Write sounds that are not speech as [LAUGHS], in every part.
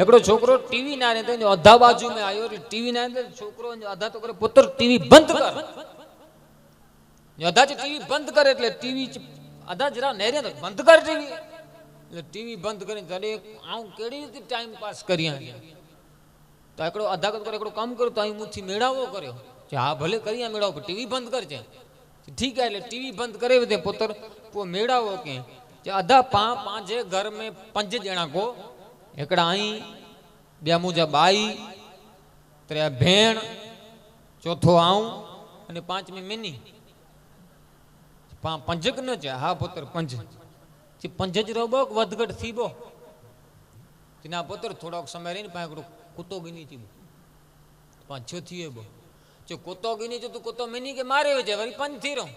એકડો છોકરો ટીવી ના રે તો અધા બાજુ મેં આવ્યો ટીવી ના અંદર છોકરો અધા તો કરે. પુત્ર ટીવી બંધ કર. અધા ટીવી બંધ કરે એટલે ટીવી અધા જરા નહેરે તો બંધ કર ટીવી. એટલે ટીવી બંધ કરીને ત્યારે આવું કેવી રીતે ટાઈમ પાસ કરી તો એકડો અધા કરે એકડો કામ કર્યું તો અહીં મુથી મેળાવો કર્યો. કે હા, ભલે કરી આ મેળાવો ટીવી બંધ કરજે. ઠીક હે એટલે ટીવી બંધ કરે પોતર. મેળાવો કે. અધા પાંચ પાંચે ઘર મેં પાંચ જણા કો. એકડા અહીં બે મુજા બાઈ ત્રે ભેણ, ચોથો આઉં અને પાંચમી મિની. પંજક ન છે, હા પુત્ર, પંજ. પંજ જ રોબો વધઘટ થીબો તેના પુત્ર થોડોક સમય રહીને પાંકડું કૂતો ગીની ચીબો પાંચ થયો બો જો કૂતો ગીની જો તું કૂતો મિની કે માર્યો છે, વળી પંજથી રહું.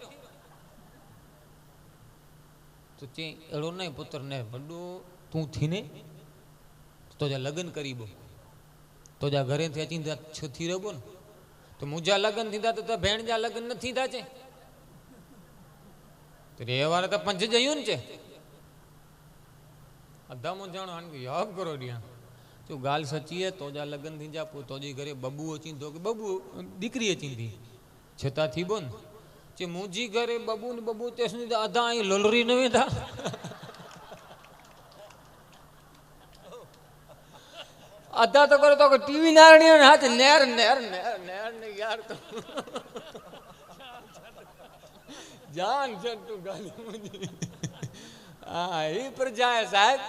તો તે એડો નહીં પુત્રને, વડું તું થીને તો જા લગ્ન કરી બો તો જા ઘરે થી અચીને છથી થી રહો ને. તો મુજા લગ્ન થીધા તો ભેણ જા લગ્ન નથી થીધા છે? તો રે વારે તો પંચ જયું ને છે. અધા મો જાણો આને યાદ કરો ડિયા જો ગાલ સચીએ તો જા લગ્નથી જા તો જી ઘરે બબુ અચીન તો કે બબુ દીકરી અચીનથી છતાં થી બોન જે મુજી ઘરે બબુ ને બબુ તે સુધી અધા અહીં લોલરી નવી થા. અધા તો કરો તો ટીવી નારણી ને હાથ નેર નેર નેર નેર ને યાર તો. જાન છે તું ગાલી હા, એ પર જાય સાહેબ.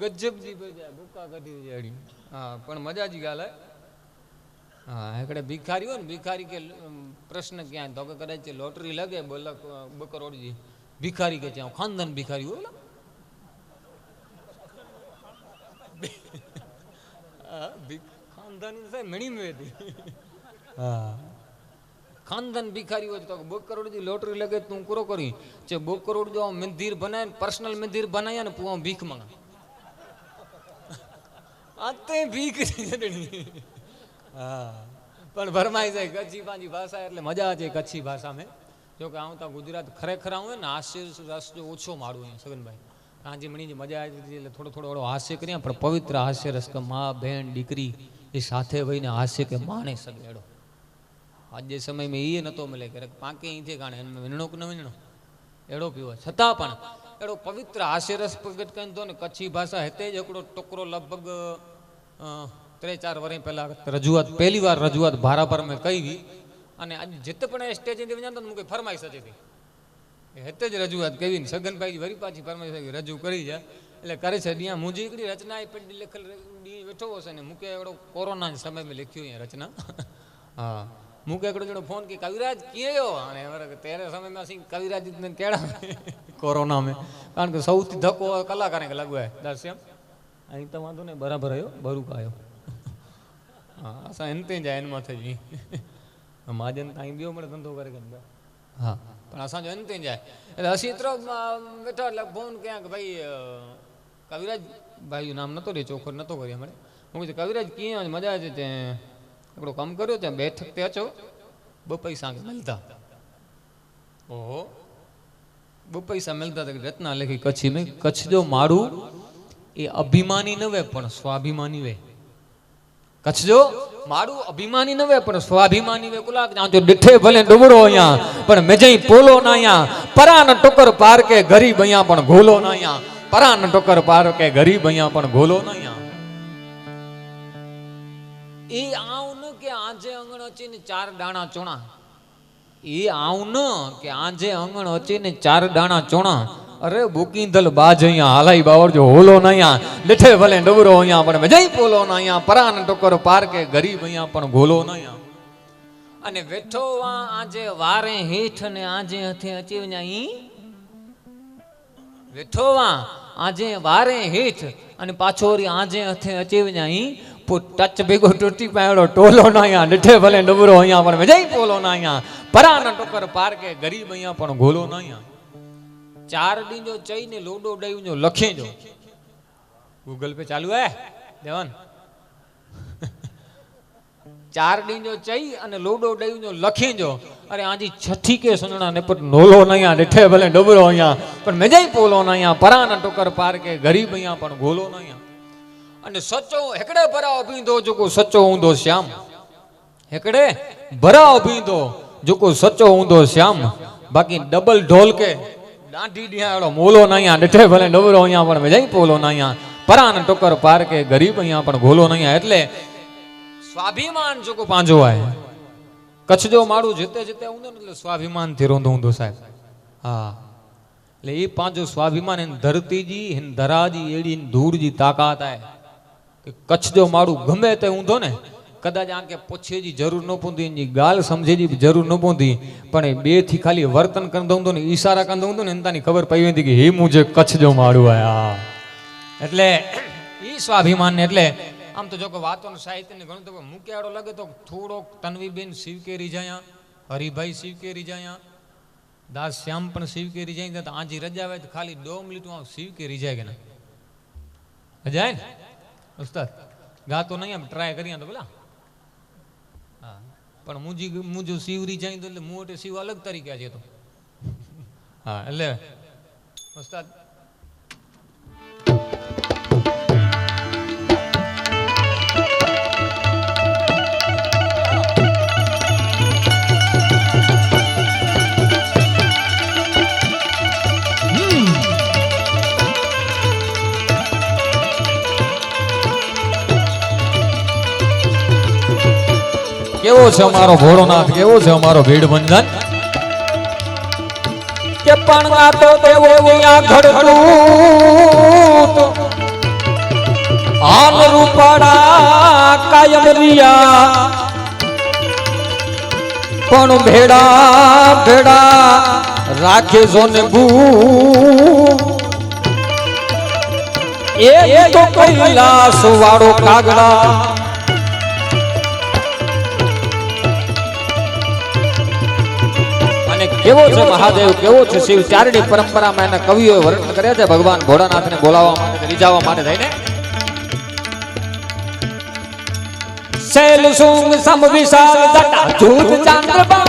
ગજબ જી પર જાય, ભૂકા કઢી જાડી હા, પણ મજા ગાલ ગાલે. હા એકડે ભિખારી હોય ને, ભિખારી કે પ્રશ્ન ક્યાં તો કે કદાચ લોટરી લગે બોલ બકરોડજી ભિખારી કે ત્યાં, ખાનદાન ભિખારી હોય ખાનદાન સાહેબ મણી મેદી હા. ખાનદાન ભિખારી હોય તો બો કરોડ જી લોટરી લગે તું કરો કરી. જે બો કરોડ જો મંદિર બનાય પર્સનલ મંદિર બનાયા ને પૂવા ભીખ માંગા. આતે ભીખ હા. પણ ભરમાઈ જાય કચ્છી પાંજી ભાષા એટલે મજા આવે કચ્છી ભાષા મેં જો કે આવું તો ગુજરાત ખરેખર આવું ને હાસ્ય રસ જો ઓછો મારું અહીંયા સગનભાઈ. કાંજી મણીની મજા આવી હતી એટલે થોડો થોડો હાસ્ય કરીએ પણ પવિત્ર હાસ્ય રસ કે મા બહેન દીકરી એ સાથે વહીને હાસ્ય કે માણે સગેડો. આજે સમયમાં એ નતો મળે કે પાંકે અહીંથી કાણે એમાં વીણો કે ન વીણો એડો પીવો. છતાં પણ એડો પવિત્ર હાસ્યરસ પ્રગટ કરીને તો ને કચ્છી ભાષા હેતે જ એકડો ટોકરો લગભગ ત્રણ ચાર વર્ષ પહેલા રજૂઆત, પહેલી વાર રજૂઆત ભારા પર મેં કહી અને આજે જેતે પણ સ્ટેજ વજાતો મૂકે ફરમાઈશ હતી હેતે જ રજૂઆત કરી ને સગનભાઈ વરી પાછી પરમેશ્વર રજૂ કરી છે. એટલે કરે છે, ત્યાં મુજી એકડી રચના એ પણ લખેલ બેઠો હશે ને, મૂકે એવડો કોરોના સમયમાં લખ્યું અહીંયા રચના. [LAUGHS] હા, મૂકે એકડો જોડો ફોન કે કવિરાજ કયો અને ત્યારે સમયમાં સિંહ કવિરાજ કેળા [LAUGHS] કોરોના મેં. કારણ કે સૌથી ધક્કો કલાકારને લાગુ દાસ્યમ અહીં તો વાંધો નહીં, બરાબર આવ્યો બરું કાયો [LAUGHS] હા અસાં એનતે જાય, એનમાં થઈ. જઈ મહાજન કાંઈ ગયો મળે ધંધો કરે કે હા. પણ અસાંજો અંત થઈ જાય. એટલે અસી તરફમાં બેઠા એટલે ફોન ક્યાંક ભાઈ કવિરાજ ભાઈનું નામ નતો રે ચોખર નહોતો કર્યો અમારે હું કીધું કવિરાજ ક્યાં મજા છે તે. આપણો કામ કર્યો ત્યાં બેઠક તે અચો બપઈ સાંજ મળતા. ઓહો. બપઈ સા મળતા રત્ના લખી કચ્છી મેં કચ્છ જો મારું એ અભિમાની ન વે પણ સ્વાભિમાની વે. કચ્છ જો મારું અભિમાની નવે, પણ સ્વાભિમાની વે કુલાક. જાઉં જો ડિઠે ભલે ડુબડો અહીંયા, પણ મેજઈ પોલો ના અહીંયા. પરાન ટોકર પાર કે ગરીબ અહીંયા પણ ઘોલો ના અહીંયા. પરાન ટોકર પાર કે ગરીબ અહીંયા પણ ઘોલો ના અહીંયા. એ આવું ન કે આજે અંગણ અચીને ચાર દાણા ચોણા. એ આવું ન કે આજે અંગણ અચીને ચાર દાણા ચોણા. અરે બુકીંદલ બાજ અહીંયા, હાલાઈ બાવળજો, હોલો ન અહીંયા. લેઠે ભલે ડબરો અહીંયા પણ મજાઈ પોલો ન અહીંયા, પરાન ટોકર પાર કે ગરીબ અહીંયા પણ ગોલો ન અહીંયા. અને વેઠો વા આજે વારે હેઠ ને આજે હથે અચી વञा ઈ? વેઠો વા આજે વારે હેઠ અને પાછો વળી આજે હથે અચી વञा ઈ? પો ટચ ભેગો તૂટી પાયો ટોલો ન અહીંયા ડીઠે ભલે ડબરો અહીંયા પણ મજાઈ પોલો ન અહીંયા. પરાન ટોકર પાર કે ગરીબ અહીંયા પણ ગોલો ન અહીંયા. ચાર ડીંજો ચઈ ને લોડો જો લખે જો ગૂગલ પે ચાલુ હે? દેવન. ચાર ડીંજો ચઈ અને લોડો જો લખી જો અરે આજી છઠ્ઠી કે સુનણા ને પર નોલો નયા ડીઠે ભલે ડબરો અહીંયા, પણ મેજાઈ પોલો નયા, પરાન ટોકર પાર કે ગરીબ અહીંયા પણ ગોલો નયા. અને સચ્ચો હેકડે ભરાવ પીંધો જોકો સચ્ચો ઊંધો શ્યામ. હેકડે ભરાવ પીંધો જોકો સચ્ચો ઊંધો શ્યામ. બાકી ડબલ ઢોલ કે દાંઢી ડિયાળો મોલો ના અહીંયા ડઠે ભલે ડબરો અહીંયા પણ જઈ પોલો ના અહીંયા પરાન ટોકર પાર કે ગરીબ અહીંયા પણ ગોલો ના અહીંયા એટલે સ્વાભિમાન જોકો પાંજો આય કચ્છ જો મારું જીતે જીતે ને એટલે સ્વાભિમાનથી રોંધો ઊંધો સાહેબ. હા. એટલે એ પાંજો સ્વાભિમાન એન ધરતીજી, એન ધરાજી એડી ધૂળજી તાકાત આય. કે કચ્છ જો મારું ગમે તે ઊંધો ને કદાચ આ કે પૂછેજી જરૂર ન પૂંધી, એની ગાલ સમજેજી જરૂર ન પૂંધી. પણ એ બેથી ખાલી વર્તન કરી દઉં ને, ઈશારા કરી દઉં ને એની ખબર પડી હતી કે હે મુજે કચ્છ જો મારું આયા. એટલે એ સ્વાભિમાન એટલે, આમ તો જો કે વાતો સાહિત્યને ઘણું તો મૂક્યાડો લાગે તો થોડોક તન્વીબેન શિવકેરી જાય, હરિભાઈ શિવકેરી જાય, દાસ શ્યામ પણ શિવકેરી જાય તો આજી રજા આવે તો ખાલી દો લીટું આમ શિવકેરી જાય કે ના? જાય ને? ઉસ્તાદ, ગાતો નહીં આમ ટ્રાય કરીએ તો હા પણ મુજી મુજો સીવરી જાય તો એટલે મોટે સીવ અલગ તરીકે છે તો. હા, એટલે ઉસ્તાદ કેવો છે અમારો ભોળોનાથ? કેવો છે અમારો ભીડ બંધન કે પણ આ તો દેવો અહીંયા ઘડતું આમ રૂપાડા કાયમ રિયા. પણ ભેડા ભેડા રાખે જો ને ભૂ એ તો કૈલાસ વાળો કાગડા. કેવો છે મહાદેવ, કેવો છે શિવ? ચારણી પરંપરામાં એના કવિઓએ વર્ણન કર્યા છે ભગવાન ભોળાનાથને બોલાવવા માટે રીઝાવવા માટે થઈને. શૈલ સુંગ સમ વિશાલ જટા જૂત ચાંદ્રબા.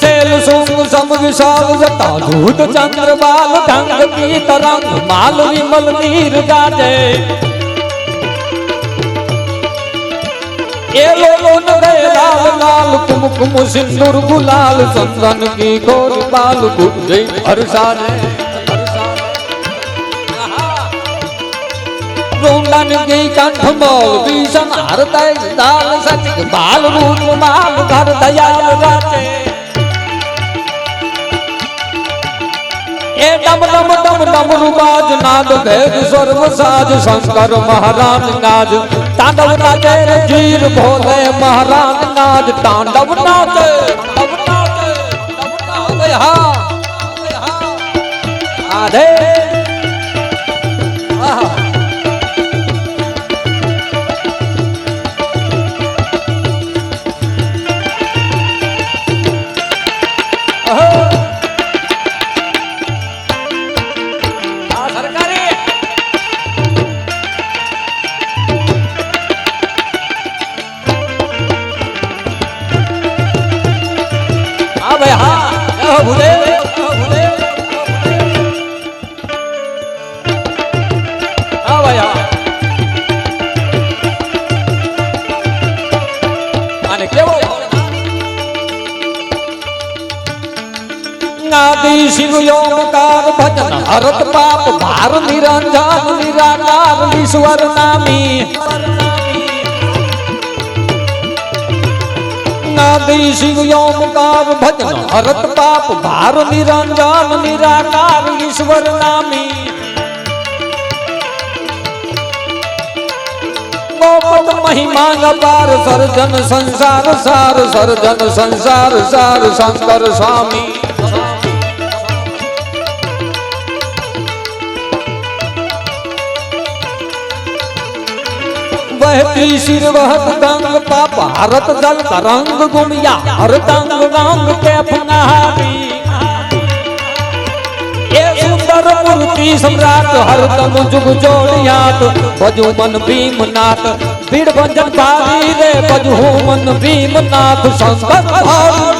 શૈલ સુંગ સમ વિશાલ જટા જૂત ચંદ્રબાલ ઢંગ કી તરંગ, માલ, વિમલ, નીર ગાજે. એ લોલોન રે લાલ લાલ કુમકુમ સિંદૂર ગુલાલ ચંદન કી ગોર બાલ ગુજે હરસા રે રોંડાન ગઈ કાંઠ મોલ વિષમ હરતાય દાલ સચ બાલ રૂપ માલ ઘર દયાલ રાતે. એ ડમ ડમ ડમ ડમ રૂબાજ નાદ ભેદ સર્વ સાજ શંકર મહારાજ નાજ. તાંડવ નાચે જીર ભોલે મહારાજ નાજ. તાંડવ નાચે હા હા. આધે ભજન હરત પાપ, ભાર નિરંજન, નિરાકાર, ઈશ્વર નામી. નાદી શિવ યોમકાર ભજન હરત પાપ, ભાર નિરંજન, નિરાકાર, ઈશ્વર નામી. ગોપત મહિમા અપાર, સર્જન સંસાર, સાર, સર્જન સંસાર, સાર, શંકર સ્વામી. વહેતી શિર વહત ગંગ પાપ હરત જલ તરંગ ગુમિયા હરતંગ રંગ તે ફનાવી એ સુંદર મૂર્તિ સમ્રાટ હરતમ જુગ જોડિયાત, ભજુ મન ભીમનાથ ભીડ ભજન પાવી રે, ભજુ મન ભીમનાથ સંગત ભાવ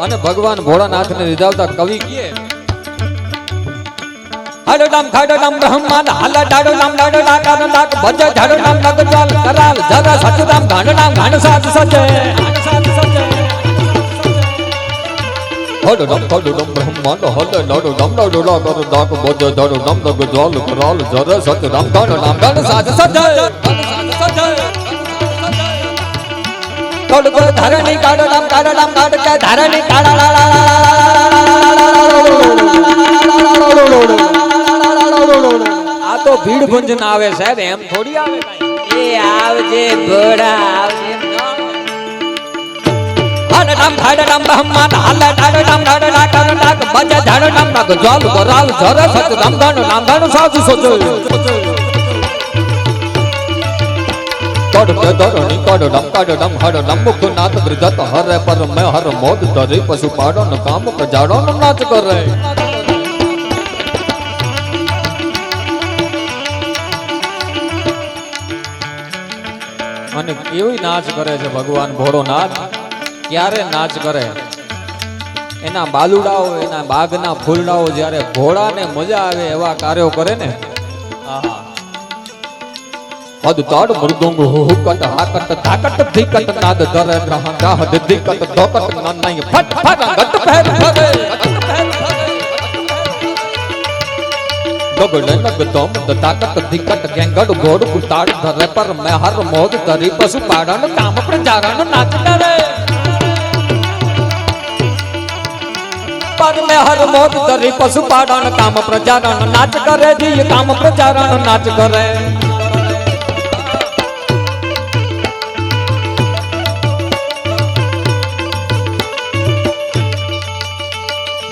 અને ભગવાન ભોળાનાથને રીઝાવતા કવિ કે હાડો નામ ખાડો નામ બ્રહ્માંડ હાલા ડાડો નામ ડાડો ડાકા ડાક ભજ ઝાડો નામ નગ જ્વાલ કરાલ જરા સચ નામ ઘાણ નામ ઘાણ સાત સજે હડ ડમ ખડ ડમ બ્રહ્માંડ હડ નડ ડમ નડ ડાકર ડાક ભજ ઝાડો નામ દગ જ્વાલ કરાલ જરા સત નામ ગાણ નામ ગાણ સાજ સજય ધરણી કાડો ડામ કાડો ડામ કાડ કે ધરણી આ તો ભીડ ભંજન આવે સાહેબ એમ થોડી આવે એ આવજે ઘોડા આવજે ધામ ડામ ખાડ ડામ બ્રહ્માંડ હાલ ડાડ ડામ ડાડ ડાકર ડાક ભજ ઝાડ ડામ નગ જ્વાલ કરાલ જર સત રામ ગાણ નામ ગાણ સાજ અને કેવી નાચ કરે છે ભગવાન ભોળોનાથ? ક્યારે નાચ કરે? એના બાલુડાઓ, એના બાગના ફૂલડાઓ જ્યારે ભોળાને મજા આવે એવા કાર્યો કરે ને હદ તાડ મૃદુંગ હુકટ હાકટ ધાકટ ધીકટ નાદ ધરે ગ્રહ ગ્રાહ દિકટ ધોકટ નનાઈ ફટ ફટ ગટ પહેર ભવે ગગડ નગ તમ તાકટ ધીકટ ગેંગડ ઘોડ કુતાડ ધરે પર મે હર મોદ ધરી પશુ પાડન કામ પ્રજારણ નાચ કરે પર મે હર મોદ ધરી પશુ પાડન કામ પ્રચારણ નાચ કરે જી કામ પ્રચારણ નાચ કરે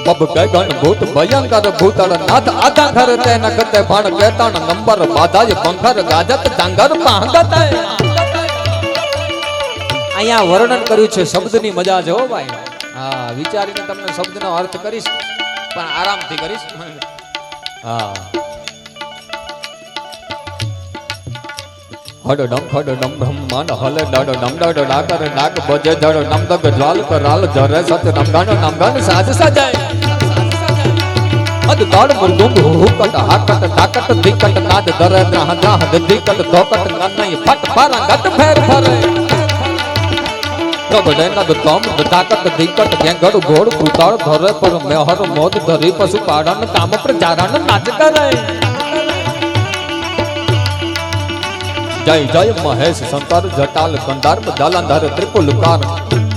બબ કે ભૂત ભયંકર ભૂતળ નાથ આધાર તેન તે ભણ કેતણ નંબર બાધાય પંખર ગાજત ડાંગર પાંગત. અહીંયા વર્ણન કર્યું છે શબ્દની મજા જો ભાઈ. હા, વિચારીને તમને શબ્દનો અર્થ કરીશ, પણ આરામથી કરીશ. હા. હડ ડમ, ખડ ડમ બ્રહ્માંડ હલ, ડડ ડમ, ડડ ડાકર, ડાક બજે ધડ નમ, દગ, જ્વાલ, કરાલ, જરે, સત, નમ, ગાણ નમ, ગાણ, સાજ, સજાય. અદ દાડ મૃદુંગ હુકટ હાકટ ડાકટ ધીકટ નાદ દરે દ્રાહ દ્રાહ ધીકટ ધોકટ નનઈ ફટ ફરા ગટ ફેર ફરે ગગડે નગ તમ તાકત ધીકટ ગેંગડ ઘોડ કૃતાળ ધરે પર મેહર મોદ ધરી પશુ પાડન કામ પ્રચારણ નાચ કરે જય જય મહેશ શંકર જટાલ કંદાર જાલંધર ત્રિપુલકાર ઓ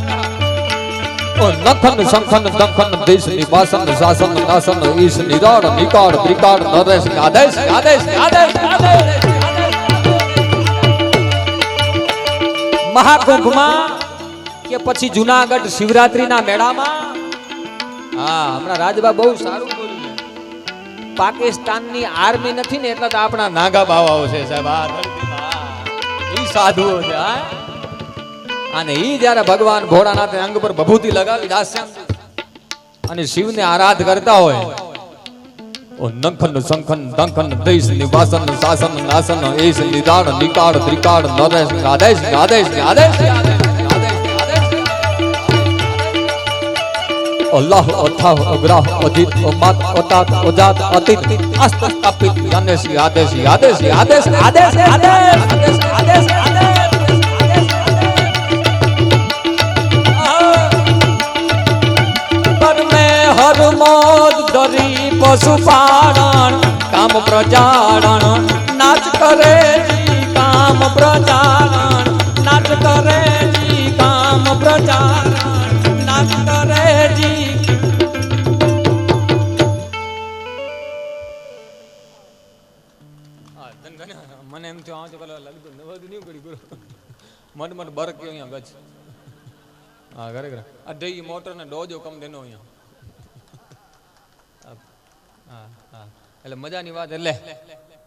નખન શંખન દખન દેશ નિવાસન શાસન નાસન ઈશ નિરાળ નિકાળ ત્રિકાળ નરેશ આદેશ આદેશ આદેશ મહાકુંભમાં કે પછી જુનાગઢ શિવરાત્રીના મેળામાં હા, હમણાં રાજબા બહુ સારું બોલ્યું. પાકિસ્તાનની આર્મી નથી ને એટલે તો આપણા નાગા બાવાઓ છે સાહેબ, આ. ઈ સાધુઓ છે, હા અને ઈ જ્યારે ભગવાન ભોળાનાથે અંગ પર ભભૂતિ લગાવી, દાસ્યામ અને શિવને આરાધ કરતા હોય, ઓ નખન શંખન દંખન દેશ નિવાસન શાસન નાસન ઈશ નિરાળ નિકાળ ત્રિકાળ નરેશ આદેશ આદેશ આદેશ અલ્લાહ અથાહ અગ્રાહ અજીત અમાત અતાત અજાત અતિત અસ્ત અપિત યાનેશ આદેશ આદેશ આદેશ આદેશ આદેશ આદેશ પર ધરી પશુપાળણ કામ પ્રજારણ નાચ કરે કામ પ્રજારણ નાચ કરે કામ પ્રજારણ નાચ કરે મને એમ થયું આવજો પેલા લગતું નવદું નહીં કરી ગુરુ મન મન બરક અહીંયા ગજ. હા, ઘરે આ જઈ મોટર ને ડોજો કમ દેનો અહીંયા. હા હા. એટલે મજાની વાત એટલે?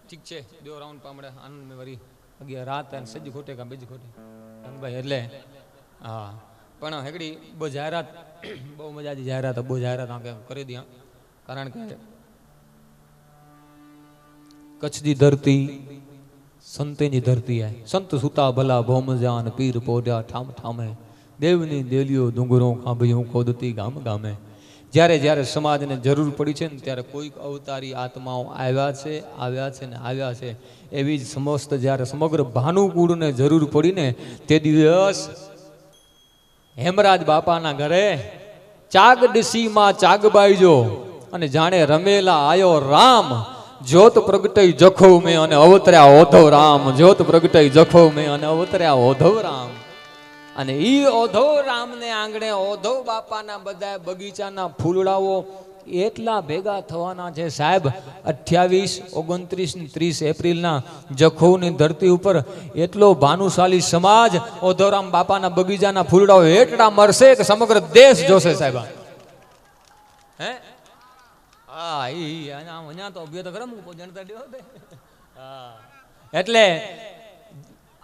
ઠીક છે, દો રાઉન્ડ પામડે. આનંદ મેં વરી અગિયાર રાત અને સજી ખોટે કાં બીજ ખોટે. ભાઈ એટલે? હા. પણ હેગડી, બહુ જાહેરાત, [CLEARS THROAT] બહુ મજાની જાહેરાત, બહુ જાહેરાત આ કરી દઈએ કારણ કે કચ્છની ધરતી સંતેની ધરતી આ સંત સુતા ભલા ભોમ જાન પીર પોઢ્યા ઠામ ઠામે દેવની દેલીઓ ડુંગરો ખાંભ્યું ખોદતી ગામ ગામે જ્યારે જ્યારે સમાજને જરૂર પડી છે ને ત્યારે કોઈક અવતારી આત્માઓ આવ્યા છે આવ્યા છે ને આવ્યા છે, એવી જ સમસ્ત જ્યારે સમગ્ર ભાનુકુળને જરૂર પડીને તે દિવસ હેમરાજ બાપાના ઘરે ચાગ ડીસીમાં ચાગબાઈજો અને જાણે રમેલા આયો રામ, જ્યોત પ્રગટઈ જખો મેં અને અવતર્યા ઓધવ રામ, જ્યોત પ્રગટઈ જખો મેં અને અવતર્યા ઓધવ રામ. અને ઈ ઓધો રામને આંગણે, ઓધો બાપાના બધા બગીચાના ફૂલડાઓ એટલા ભેગા થવાના છે સાહેબ. અઠ્યાવીસ, ઓગણત્રીસ ત્રીસ એપ્રિલના જખૌની ધરતી ઉપર એટલો ભાનુશાલી સમાજ ઓધોરામ બાપાના બગીચાના ફૂલડાઓ એટલા મરશે કે સમગ્ર દેશ જોશે સાહેબ. હે? હા અહીંયા અહીંયા તો અભ્યો તો ખરા હું જણતા હા. એટલે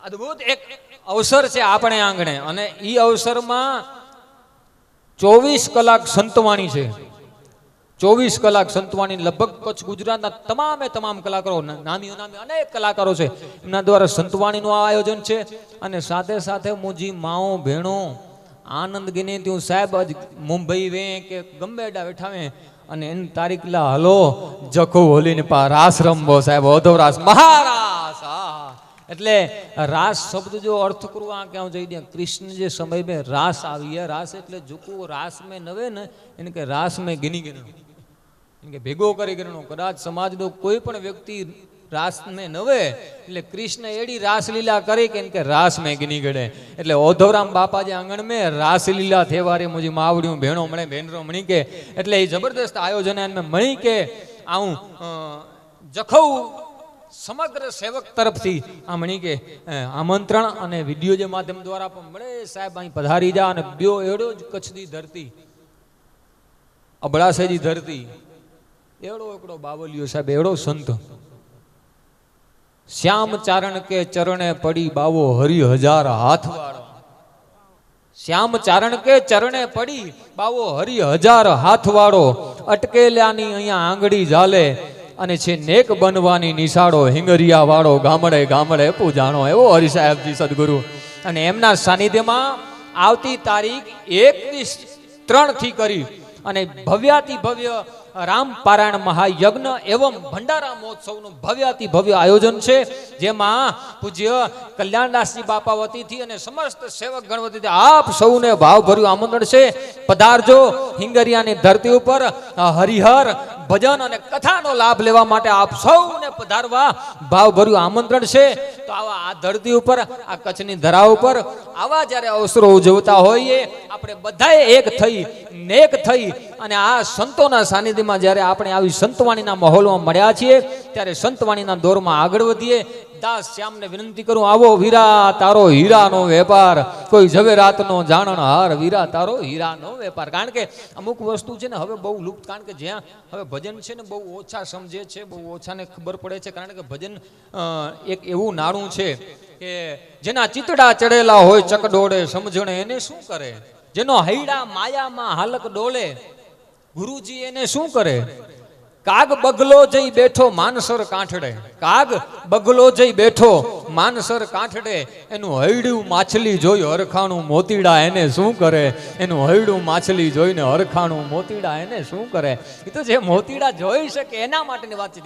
અદ્ભુત એક અવસર છે આપણે આંગણે. અને એ અવસરમાં ચોવીસ કલાક સંતવાણી છે. ચોવીસ કલાક સંતવાણી લગભગ કચ્છ ગુજરાતના તમામે તમામ કલાકારો નામી અનામી અનેક કલાકારો છે. એમના દ્વારા સંતવાણીનું આયોજન છે. અને સાથે સાથે મુજી માઓ, ભેણો, આનંદ ગીને ત્યાં સાહેબ જ મુંબઈ વે કે ગમે એડા બેઠા વે. અને એની તારીખ લા હલો, જખો હોલીને પાર આશ્રમ રમવો સાહેબ ઓધો રાસ મહારાસ આહા. એટલે રાસ શબ્દ જો અર્થ કરું, આ ક્યાં જઈ દે? કૃષ્ણ જે સમય મેં રાસ આવીએ રાસ એટલે ઝૂકવું, રાસ મેં નવે ને, એને કે રાસ મેં ગીની ગણો. એને કે ભેગો કરી ગણો. કદાચ સમાજનો કોઈ પણ વ્યક્તિ રાસ રાસને નવે, એટલે કૃષ્ણ એડી રાસલીલા કરી કે એને કે રાસ મેં ગની ગડે એટલે ઓધવરામ બાપાજી આંગણ મેં રાસલીલા થેવારે મુજી માવડ્યું ભેણો મણે ભેનરો મણી કે. એટલે એ જબરદસ્ત આયોજન એમ મણી કે, આવું જખૌ સમગ્ર સેવક તરફથી આમણી કે આમંત્રણ અને વીડિયો જે માધ્યમ દ્વારા પણ મળે, સાહેબ, અહીં પધારી જા અને બ્યો એડો જ કચ્છની ધરતી અબડાસેજી ધરતી, એવડો એકડો બાવલિયો, સાહેબ, એવડો સંત. શ્યામ ચારણ કે ચરણે પડી બાવો હરિ હજાર હાથ વાળો. શ્યામ ચારણ કે ચરણે પડી બાવો હરિ હજાર હાથ વાળો. અટકેલ્યાની અહીંયા આંગળી ઝાલે અને છે નેક બનવાની નિશાળો હિંગરિયા વાળો ગામડે ગામડે પૂજાણો, એવો હરિ સાહેબજી સદગુરુ. અને એમના સાનિધ્યમાં આવતી તારીખ એકવીસ ત્રણથી કરી. અને ભવ્યાતિ ભવ્ય રામ પારાયણ મહાયજ્ઞ એવં ભંડારા મહોત્સવનું ભવ્યાતિ ભવ્ય આયોજન છે, જેમાં પૂજ્ય કલ્યાણદાસજી બાપા વતીથી અને સમસ્ત સેવક ગણ વતીથી આપ સૌને ભાવભર્યું આમંત્રણ છે. પધારજો હિંગરિયાની ધરતી ઉપર હરિહર ભજન અને કથાનો લાભ લેવા માટે આપ સૌને પધારવા ભાવભર્યું આમંત્રણ છે. તો આવા આ ધરતી ઉપર, આ કચ્છની ધરા ઉપર, આવા જ્યારે અવસરો ઉજવતા હોઈએ, આપણે બધાએ એક થઈ, નેક થઈ અને આ સંતોના સાનિધ્યમાં જ્યારે આપણે આવી સંતવાણીના માહોલમાં મળ્યા છીએ, ત્યારે સંતવાણીના દોરમાં આગળ વધીએ દાસ શ્યામને વિનંતી કરું, આવો વીરા, તારો હીરાનો વેપાર. કોઈ ઝવેરાતનો જાણણ, હાર વીરા, તારો હીરાનો વેપાર. કારણ કે અમુક વસ્તુ છે ને હવે બહુ લુપ્ત, કારણ કે જ્યાં હવે ભજન છે ને બહુ ઓછા સમજે છે, બહુ ઓછાને ખબર પડે છે, કારણ કે ભજન એક એવું નાણું છે કે જેના ચિતડા ચડેલા હોય ચકડોળે સમજણે એને શું કરે? જેનો હૈડા માયામાં હાલક ડોલે, ગુરુજી એને શું કરે? કાગ બગલો જઈ બેઠો માનસર કાંઠડે. કાગ બગલો જઈ બેઠો માનસર કાંઠડે. એનું હૈડું માછલી જોઈ હરખાણું મોતીડા એને શું કરે? એનું હૈડું માછલી જોઈને હરખાણું મોતીડા એને શું કરે? એ તો જે મોતીડા જોઈ શકે એના માટેની વાત છે.